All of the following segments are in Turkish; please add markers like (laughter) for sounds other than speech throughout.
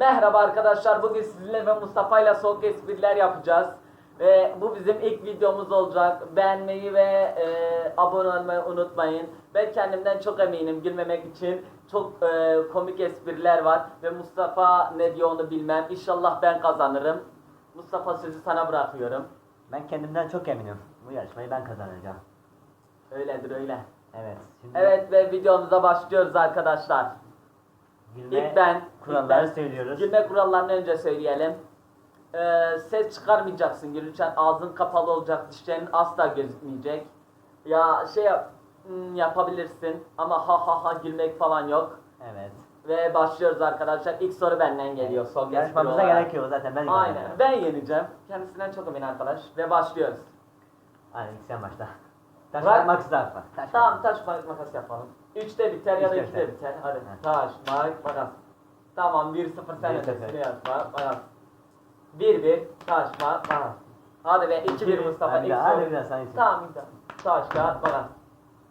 Merhaba arkadaşlar. Bugün sizinle ve Mustafa ile soğuk espriler yapacağız. Ve bu bizim ilk videomuz olacak. Beğenmeyi ve e, abone olmayı unutmayın. Ben kendimden çok eminim gülmemek için. Çok e, komik espriler var. Ve Mustafa ne diyor onu bilmem. İnşallah ben kazanırım. Mustafa sözü sana bırakıyorum. Ben kendimden çok eminim. Bu yarışmayı ben kazanacağım. Öyledir öyle. Evet. Şimdi Evet ve videomuza başlıyoruz arkadaşlar. Gülme İlk ben. kuralları ilk ben. söylüyoruz. Gülme kurallarını önce söyleyelim. Ee, ses çıkarmayacaksın gülürken ağzın kapalı olacak dişlerin asla gözükmeyecek. Ya şey yap, hmm, yapabilirsin ama ha ha ha gülmek falan yok. Evet. Ve başlıyoruz arkadaşlar. İlk soru benden geliyor. Son espri Yarışmamıza gerek yok zaten ben Aynen. kazanacağım. Ben yeneceğim. Kendisinden çok emin arkadaş. Ve başlıyoruz. Aynen sen başla. Taş kağıt makas zarfa. Taş Tamam taş makas makas yapalım. Üçte biter ya da Üçte ikide biter. Hadi taş makas. Tamam 1-0 sen Bir öndesin sıfır. yazma makas. 1-1 taş makas. Hadi be 2-1 Mustafa. Hadi, İlk hadi soru- biraz sen için. Tamam daha. Taş kağıt makas.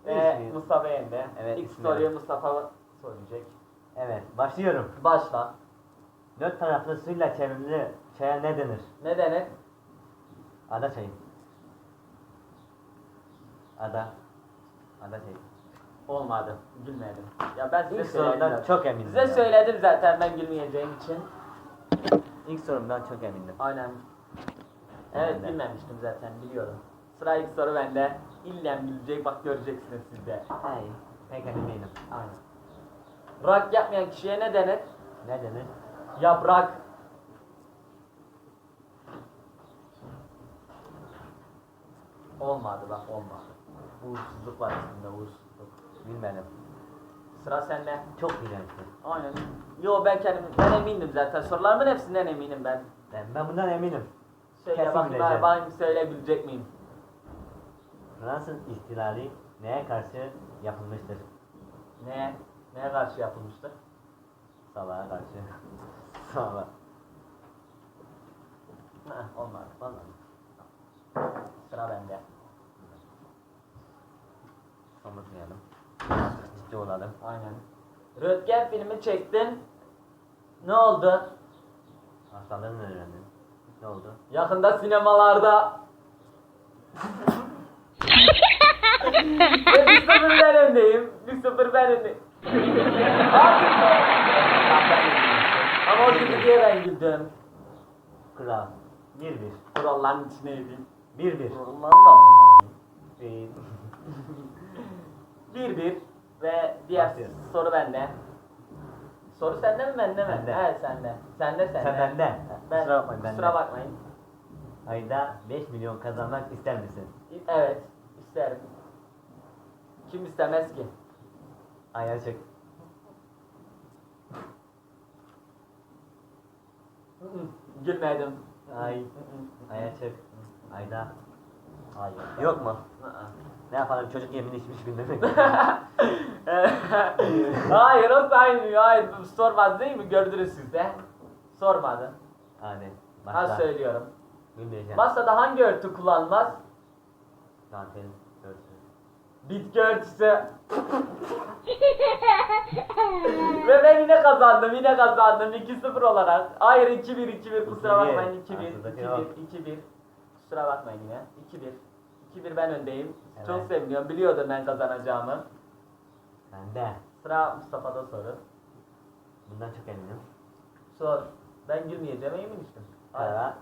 Ve. Mustafa yendi. Evet, İlk bismillah. soruyu Mustafa soracak. Evet. Başlıyorum. Başla. Dört taraflı suyla çevrili çaya ne denir? Ne denir? Ada çayı. Ada. Ada çayı. Olmadı. Gülmedim. Ya ben size İlk söyledim. sorumdan çok eminim. Size ya. söyledim zaten ben gülmeyeceğim için. İlk sorumdan çok emindim. Aynen. Evet de. bilmemiştim zaten biliyorum. Sıra ilk soru bende. İllen bilecek bak göreceksiniz siz de. Hayır. Pek emin değilim. Aynen. Rak yapmayan kişiye ne denir? Ne denir? Yaprak. Olmadı bak olmadı. Uğursuzluk var içinde uğursuzluk. Bilmedim. Sıra sende. Çok iğrençti. Aynen. Yo ben kendim ben emindim zaten. Sorularımın hepsinden eminim ben. Ben, ben bundan eminim. Söyle Kesin bakayım bileceğim. ben söyleyebilecek miyim? Fransız ihtilali neye karşı yapılmıştır? Ne? Neye karşı yapılmıştır? Salaha karşı. (laughs) Salak. Heh, olmadı. Vallahi. Sıra bende. Unutmayalım. Ciddi olalım. Aynen. Röntgen filmi çektin. Ne oldu? Hastalığını öğrendin. Ne oldu? Yakında sinemalarda. (laughs) Ve bir sıfır ben öndeyim. Bir sıfır ben öndeyim. Ama o güldü diye ben güldüm. Kral. 1-1. Kuralların içineydim. 1-1. Kuralların da mı? Bir. Bir bir ve diğer Başlıyorum. soru bende. Soru sende mi bende mi? Bende. Evet sende. Sende sende. Sen bende. Ben, Kusura bakmayın, kusura bende. bakmayın. Ayda 5 milyon kazanmak ister misin? Evet isterim. Kim istemez ki? Ayağı çek. Gülmedim. Ay. Ayağı çek. Ayda. Hayır. Yok mu? Ne yapalım çocuk yemin içmiş gün demek. (laughs) Hayır o saymıyor. Hayır sormaz değil mi? Gördünüz siz de. Sormadı. Hadi. Ha Başla. söylüyorum. Gülmeyeceğim. Masada hangi örtü kullanmaz? Dantel. Görsün. Bitki örtüsü. Ve ben yine kazandım, yine kazandım 2-0 olarak. Hayır 2-1, 2-1 kusura 2-1. bakmayın 2-1, Aslındaki 2-1, yok. 2-1. Kusura bakmayın yine 2-1. 2-1 ben öndeyim. Çok Evet. seviniyorum, biliyordum ben kazanacağımı. Bende. Sıra Mustafa'da soru. Bundan çok eminim. Sor. Ben gülmeyeceğime eminmiştim. Kara.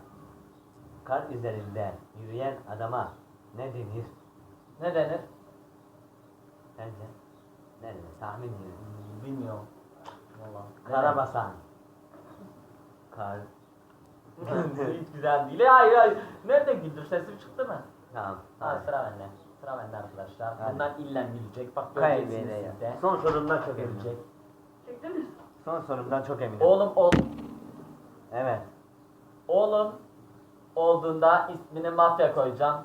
Kar üzerinde yürüyen adama ne denir? Ne denir? Sence? Ne denir? Tahmin. Hmm, Bilmiyorum. Vallahi. Ne Kara denir? basan. Kar. Hiç güzel değil. Hayır hayır. Nerede güldür? Sesim çıktı mı? Tamam. Ha sıra bende. Sıra bende arkadaşlar. Hadi. Bundan illen gülecek. Bak göreceksiniz Kaybede siz de. Son sorumdan çok eminim. Görecek. Son sorumdan çok eminim. Oğlum ol. Evet. Oğlum olduğunda ismini mafya koyacağım.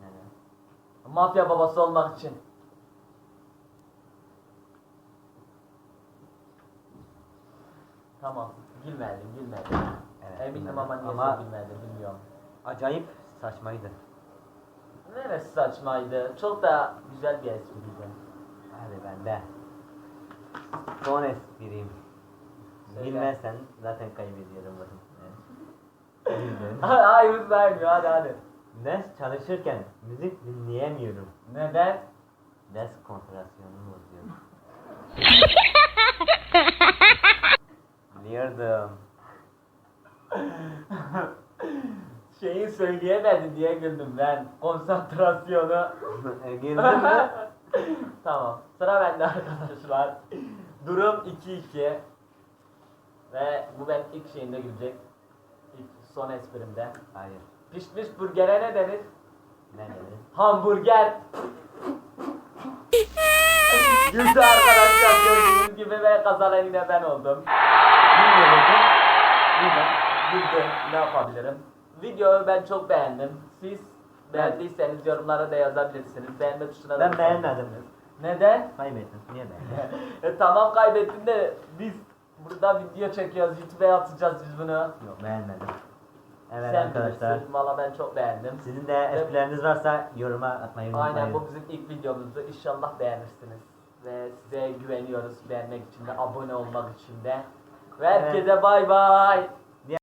Neden? Mafya babası olmak için. Tamam. Gülmedim, gülmedim. Evet, Eminim ama niye Ama- gülmedim bilmiyorum. Acayip saçmaydı. Neresi saçmaydı? Çok da güzel bir espriydi. Hadi bende. Son espriyim. Söyle. Bilmezsen zaten kaybediyorum. Bilmiyorum. (laughs) Hayır vermiyor hadi hadi. Ders çalışırken müzik dinleyemiyorum. Neden? Ders konsantrasyonumu bozuyor. (laughs) Biliyordum. (laughs) Şeyi söyleyemedi diye güldüm ben. Konsantrasyonu. (laughs) E, Güldün mü? (laughs) tamam. Sıra bende arkadaşlar. Durum 2-2. Ve bu benim ilk şeyimde gülecek. İlk son esprimde. Hayır. Pişmiş burgere ne denir? Ne dedi? Hamburger. Güldü arkadaşlar gibi ve kazanan yine ben oldum. Bilmiyordum. Güldüm. Güldüm. Ne yapabilirim? Videoyu ben çok beğendim. Siz beğendiyseniz yorumlara da yazabilirsiniz. Beğenme tuşuna da Ben beğenmedim. Neden? Kaybettim. Niye beğendin? (laughs) e, tamam kaybettin de biz burada video çekiyoruz. YouTube'a atacağız biz bunu. Yok beğenmedim. Evet Sen arkadaşlar. bilirsin. Valla ben çok beğendim. Sizin de esprileriniz varsa yoruma atmayı unutmayın. Aynen bu bizim ilk videomuzdu. İnşallah beğenirsiniz. Ve size güveniyoruz beğenmek için de, abone olmak için de. Ve herkese bay bay.